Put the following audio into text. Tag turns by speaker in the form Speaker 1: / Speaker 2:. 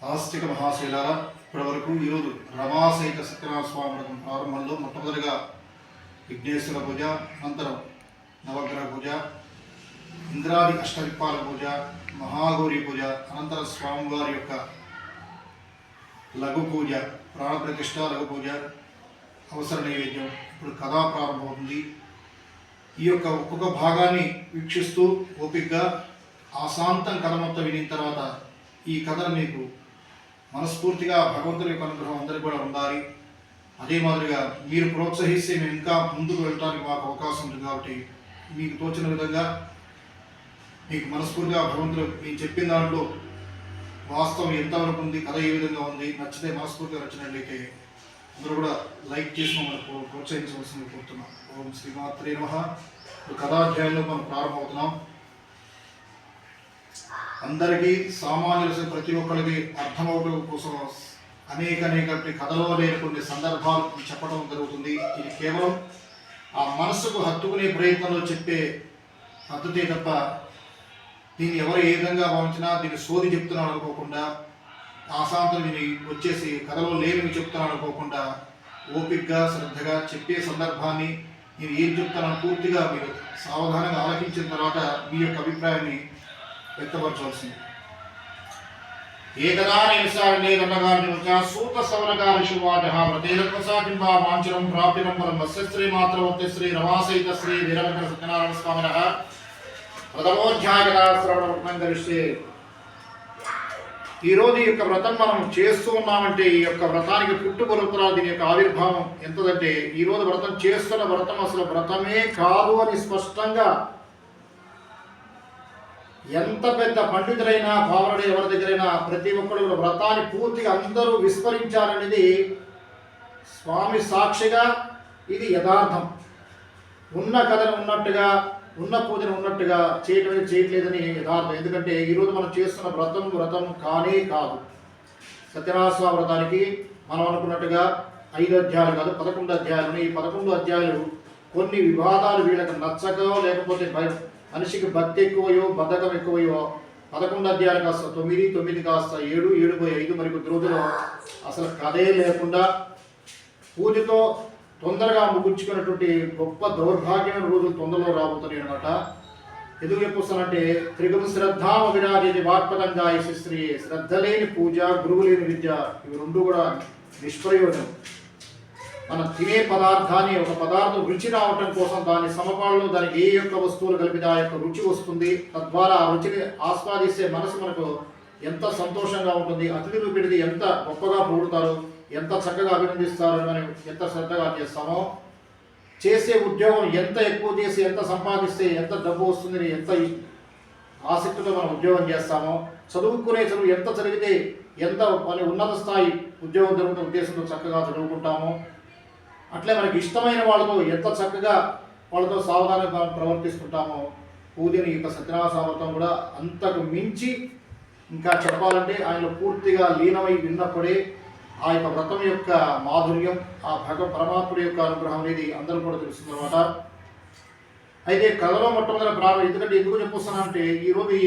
Speaker 1: ఆస్తిక మహాశైలారా ఇప్పటి వరకు ఈరోజు రమాసహిత సత్యనారాయణ స్వామి వ్రతం ప్రారంభంలో మొట్టమొదటిగా విఘ్నేశ్వర పూజ అనంతరం నవగ్రహ పూజ ఇంద్రాది అష్టవిప్పాల పూజ మహాగౌరి పూజ అనంతరం స్వామివారి యొక్క లఘు పూజ ప్రాణప్రతిష్ఠ లఘు పూజ అవసర నైవేద్యం. ఇప్పుడు కథా ప్రారంభమవుతుంది. ఈ యొక్క ఒక్కొక్క భాగాన్ని వీక్షిస్తూ ఓపికగా ఆశాంతం కథ మొత్తం వినిన తర్వాత ఈ కథను మీకు మనస్ఫూర్తిగా భగవంతుని యొక్క అనుగ్రహం అందరికీ కూడా ఉండాలి. అదే మాదిరిగా మీరు ప్రోత్సహిస్తే మేము ఇంకా ముందుకు వెళ్ళడానికి మాకు అవకాశం ఉంటుంది కాబట్టి మీకు తోచిన విధంగా మీకు మనస్ఫూర్తిగా భగవంతుడు నేను చెప్పిన దాంట్లో వాస్తవం ఎంతవరకు ఉంది కథ ఏ విధంగా ఉంది నచ్చితే మనస్ఫూర్తిగా నచ్చినట్లయితే అందరూ కూడా లైక్ చేసిన మనకు ప్రోత్సహించవలసింది కోరుతున్నాం. ఓం శ్రీమాత్రే నమ. కథాధ్యాయంలో మనం ప్రారంభమవుతున్నాం. అందరికీ సామాన్యులు ప్రతి ఒక్కరికి అర్థమవడం కోసం అనేక అనేక కథలో లేని కొన్ని సందర్భాలు చెప్పడం జరుగుతుంది. ఇది కేవలం ఆ మనసుకు హత్తుకునే ప్రయత్నంలో చెప్పే పద్ధతే తప్ప దీన్ని ఎవరు ఏ విధంగా భావించినా దీన్ని సోది చెప్తున్నాను అనుకోకుండా ఆశాంతం దీన్ని వచ్చేసి కథలో లేనివి చెప్తున్నాను అనుకోకుండా ఓపిక్గా శ్రద్ధగా చెప్పే సందర్భాన్ని నేను ఏం చెప్తానో పూర్తిగా మీరు సావధానంగా ఆలకించిన తర్వాత మీ యొక్క అభిప్రాయాన్ని వ్యక్తపరచవలసింది ఏకదాని విసారణే రణగారి సూత సవనగారి శువాజ వ్రతేలత్వసా కింబా వాంఛనం ప్రాప్తినం వరం వస్య శ్రీ మాత్రవర్తి శ్రీ శ్రీ వీరభద్ర సత్యనారాయణ స్వామిన ప్రథమోధ్యాయ శ్రవణ గరిష్టే ఈ రోజు ఈ యొక్క వ్రతం మనం చేస్తూ ఉన్నామంటే ఈ యొక్క వ్రతానికి పుట్టుకొలుపురాలు దీని యొక్క ఆవిర్భావం ఎంతదంటే ఈ రోజు వ్రతం చేస్తున్న వ్రతం అసలు వ్రతమే కాదు అని స్పష్టంగా ఎంత పెద్ద పండితులైనా పావనుడు ఎవరి దగ్గరైనా ప్రతి ఒక్కరు కూడా వ్రతాన్ని పూర్తిగా అందరూ విస్మరించారనేది స్వామి సాక్షిగా ఇది యథార్థం. ఉన్న కథను ఉన్నట్టుగా ఉన్న పూజను ఉన్నట్టుగా చేయటం చేయట్లేదని యథార్థం. ఎందుకంటే ఈరోజు మనం చేస్తున్న వ్రతం వ్రతం కానే కాదు. సత్యనారాయణ వ్రతానికి మనం అనుకున్నట్టుగా ఐదు అధ్యాయాలు కాదు పదకొండు అధ్యాయాలు ఈ పదకొండు అధ్యాయాలు కొన్ని వివాదాలు వీళ్ళకి నచ్చక లేకపోతే భయ- మనిషికి భక్తి ఎక్కువయో బద్ధకం ఎక్కువయో పదకొండు అధ్యాయాలు కాస్త తొమ్మిది తొమ్మిది కాస్త ఏడు ఏడు పోయి ఐదు మరి కొద్ది రోజులు అసలు కథే లేకుండా పూజతో తొందరగా ముగించుకున్నటువంటి గొప్ప దౌర్భాగ్యమైన రోజులు తొందరలో రాబోతున్నాయి అనమాట ఎందుకు చెప్పొస్తానంటే త్రిగుణ శ్రద్ధామ విరాజేది వాక్పదంగా ఈ స్త్రీ శ్రద్ధ లేని పూజ గురువు లేని విద్య ఇవి రెండు కూడా నిష్ప్రయోజనం. మనం తినే పదార్థాన్ని ఒక పదార్థం రుచి రావటం కోసం దాని సమపాలలో దానికి ఏ యొక్క వస్తువులు కలిపితే ఆ యొక్క రుచి వస్తుంది. తద్వారా ఆ రుచిని ఆస్వాదిస్తే మనసు మనకు ఎంత సంతోషంగా ఉంటుంది అతిథులు పెడితే ఎంత గొప్పగా పొగుడుతారు ఎంత చక్కగా అభినందిస్తారు మనం ఎంత శ్రద్ధగా చేస్తామో. చేసే ఉద్యోగం ఎంత ఎక్కువ చేసి ఎంత సంపాదిస్తే ఎంత డబ్బు వస్తుందని ఎంత ఆసక్తితో మనం ఉద్యోగం చేస్తామో. చదువుకునే చదువు ఎంత చదివితే ఎంత పని ఉన్నత స్థాయి ఉద్యోగం జరుగుతున్న ఉద్దేశంతో చక్కగా చదువుకుంటామో. అట్లే మనకి ఇష్టమైన వాళ్ళతో ఎంత చక్కగా వాళ్ళతో సావధానంగా ప్రవర్తిస్తుంటామో పూజని యొక్క సత్యనారాయణ సామర్థ్యం కూడా అంతకు మించి ఇంకా చెప్పాలంటే ఆయన పూర్తిగా లీనమై విన్నప్పుడే ఆ యొక్క వ్రతం యొక్క మాధుర్యం ఆ భగవ పరమాత్ముడి యొక్క అనుగ్రహం అనేది అందరూ కూడా తెలుస్తుంది అనమాట అయితే కథలో మొట్టమొదటి ప్రారంభం ఎందుకంటే ఎందుకు చెప్పొస్తానంటే ఈరోజు ఈ